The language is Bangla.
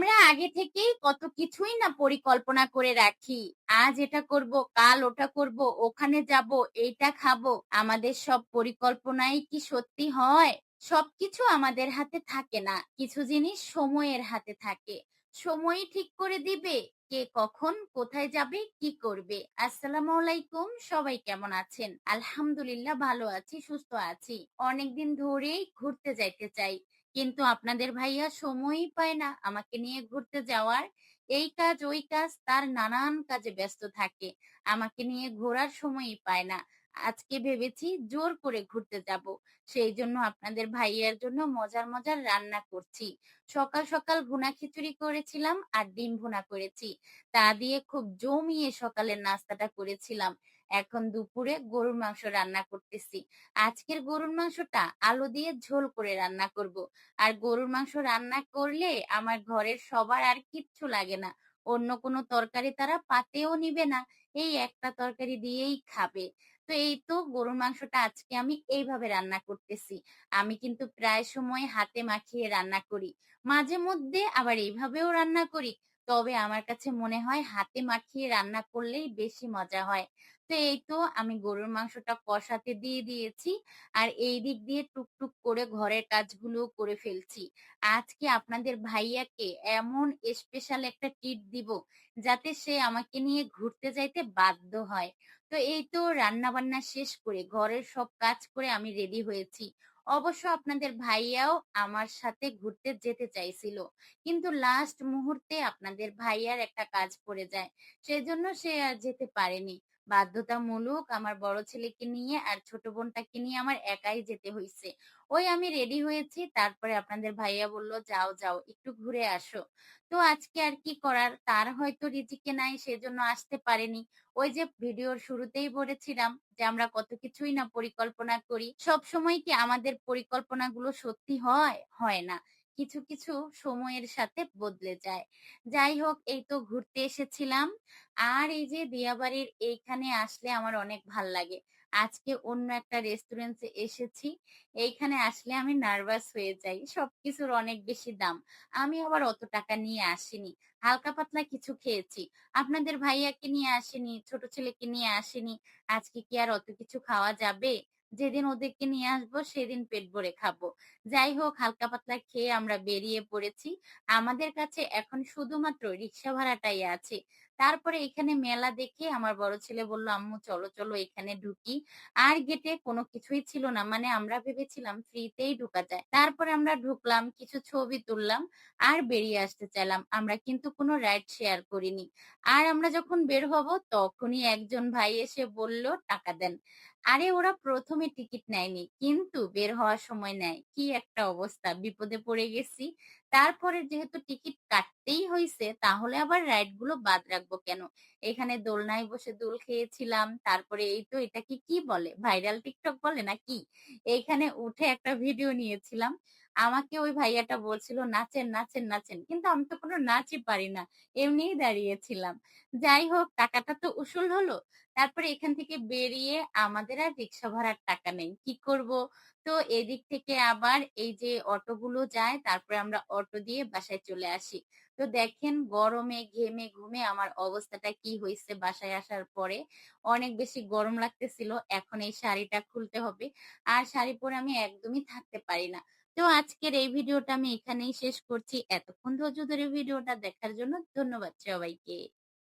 আমরা আগে থেকেই কত কিছুই না পরিকল্পনা করে রাখি। আজ এটা করব, কাল ওটা করব, ওখানে যাব, এইটা খাব, আমাদের সব পরিকল্পনাই কি সত্যি হয়? সবকিছু আমাদের হাতে থাকে না। কিছু জিনিস সময়ের হাতে থাকে। সময়ই ঠিক করে দিবে, কে কখন কোথায় যাবে, কি করবে। আসসালামু আলাইকুম, সবাই কেমন আছেন? আলহামদুলিল্লাহ ভালো আছি, সুস্থ আছি। অনেকদিন ধরেই ঘুরতে যাইতে চাই। কিন্তু আপনাদের ভাইয়া সময়ই পায় না আমাকে নিয়ে ঘুরতে যাওয়ার। এই কাজ, ওই কাজ, তার নানান কাজে ব্যস্ত থাকে। আমাকে নিয়ে ঘোরার সময়ই পায় না। আজকে ভেবেছি জোর করে ঘুরতে যাব। সেই জন্য আপনাদের ভাইয়ার জন্য মজার মজার রান্না করছি। সকাল সকাল ভুনা খিচুড়ি করেছিলাম আর ডিম ভুনা করেছি। তা দিয়ে খুব জমিয়ে সকালের নাস্তাটা করেছিলাম। এখন দুপুরে গরুর মাংস রান্না করতেছি। আজকের গরুর মাংসটা আলু দিয়ে ঝোল করে রান্না করব। আর গরুর মাংস রান্না করলে আমার ঘরের সবার আর কিচ্ছু লাগে না। অন্য কোনো তরকারি তারা পাতেও নিবে না। এই একটা তরকারি দিয়েই খাবে। তো এই তো গরুর মাংসটা আজকে আমি এইভাবে রান্না করতেছি। আমি কিন্তু প্রায় সময় হাতে মাখিয়ে রান্না করি। মাঝে মধ্যে আবার এইভাবেও রান্না করি। তবে আমার কাছে মনে হয় হাতে মাখিয়ে রান্না করলেই বেশি মজা হয়। তো এই তো আমি গরুর মাংসটা কষাতে দিয়ে দিয়েছি আর এই দিক দিয়ে টুকটুক করে ঘরের কাজগুলো করে ফেলছি। আজকে আপনাদের ভাইয়াকে এমন স্পেশাল একটা ট্রিট দিব যাতে সে আমাকে নিয়ে ঘুরতে যাইতে বাধ্য হয়। তো এই তো রান্না বান্না শেষ করে ঘরের সব কাজ করে আমি রেডি হয়েছি। অবশ্য আপনাদের ভাইয়াও আমার সাথে ঘুরতে যেতে চাইছিল। কিন্তু লাস্ট মুহূর্তে আপনাদের ভাইয়ার একটা কাজ পড়ে যায়। সেজন্য সে আর যেতে পারেনি। বাধ্যতামূলক আমার বড় ছেলেকে নিয়ে আর ছোট বোনটাকে নিয়ে আমার একাই যেতে হয়েছে ওই আমি রেডি হয়েছি, তারপরে আপনাদের ভাইয়া বলল, যাও যাও, একটু ঘুরে আসো। তো আজকে আর কি করার? তার হয়তো রিজিকে নাই, সেজন্য আসতে পারেনি। ওই যে ভিডিওর শুরুতেই বলেছিলাম যে, আমরা কত কিছুই না পরিকল্পনা করি। সব সময় কি আমাদের পরিকল্পনাগুলো সত্যি হয়? হয় না। কিছু কিছু সময়ের সাথে বদলে যায়। যাই হোক, এই তো ঘুরতে এসেছিলাম। আর এই যে দিয়াবাড়ির এইখানে আসলে আমার অনেক ভালো লাগে। আজকে অন্য একটা রেস্টুরেন্টে এসেছি। এইখানে আসলে আমি নার্ভাস হয়ে যাই। সবকিছুর অনেক বেশি দাম। আমি আবার অত টাকা নিয়ে আসিনি। হালকা পাতলা কিছু খেয়েছি। আপনাদের ভাইয়াকে নিয়ে আসেনি, ছোট ছেলেকে নিয়ে আসেনি। আজকে কি আর অত কিছু খাওয়া যাবে? যেদিন ওদেরকে নিয়ে আসব, সেদিন পেট ভরে খাব। যাই হোক, হালকা পাতলা খেয়ে আমরা বেরিয়ে পড়েছি। আমাদের কাছে এখন শুধুমাত্র রিক্সা ভাড়াটাই আছে। তারপরে এখানে মেলা দেখে আমার বড় ছেলে বলল, আম্মু, চলো চলো, এখানে ঢুকি। আর গেটে কোনো কিছুই ছিল না। মানে আমরা ভেবেছিলাম ফ্রিতেই ঢুকা যায়। তারপরে আমরা ঢুকলাম, কিছু ছবি তুললাম আর বেরিয়ে আসতে চাইলাম। আমরা কিন্তু কোনো রাইড শেয়ার করিনি। আর আমরা যখন বের হব, তখনই একজন ভাই এসে বলল, টাকা দেন। আরে, ওরা প্রথমে টিকিট নেয়নি, কিন্তু বের হওয়ার সময় নেয়। কি একটা অবস্থা, বিপদে পড়ে গেছি। তারপরে যেহেতু টিকিট কাটতেই হয়েছে তাহলে আবার রাইডগুলো বাদ রাখব কেন? এখানে দোলনায় বসে দোল খেয়েছিলাম, তারপরে এই তো এটাকে কি বলে? ভাইরাল টিকটক বলে না কি এখানে উঠে একটা ভিডিও নিয়েছিলাম। আমাকে ওই ভাইয়াটা বলছিল, নাচেন নাচেন নাচেন। কিন্তু আমি তো কোনো নাচই পারি না, এমনিই দাঁড়িয়েছিলাম। যাই হোক, টাকাটা তো উসুল হলো। তারপরে এখান থেকে বেরিয়ে আমাদের আর রিক্সা ভাড়ার টাকা নেই। কি করব? তো এদিক থেকে আবার এই যে অটোগুলো যায়, তারপরে আমরা অটো দিয়ে বাসায় চলে আসি। তো দেখেন, গরমে, ঘেমে, ঘুমে আমার অবস্থাটা কি হয়েছে বাসায় আসার পরে। অনেক বেশি গরম লাগতেছিল, এখন এই শাড়িটা খুলতে হবে। আর শাড়ি পরে আমি একদমই থাকতে পারি না। তো আজকের এই ভিডিওটা আমি এখানেই শেষ করছি। এতক্ষণ ধৈর্য ধরে ভিডিওটা দেখার জন্য ধন্যবাদ সবাইকে।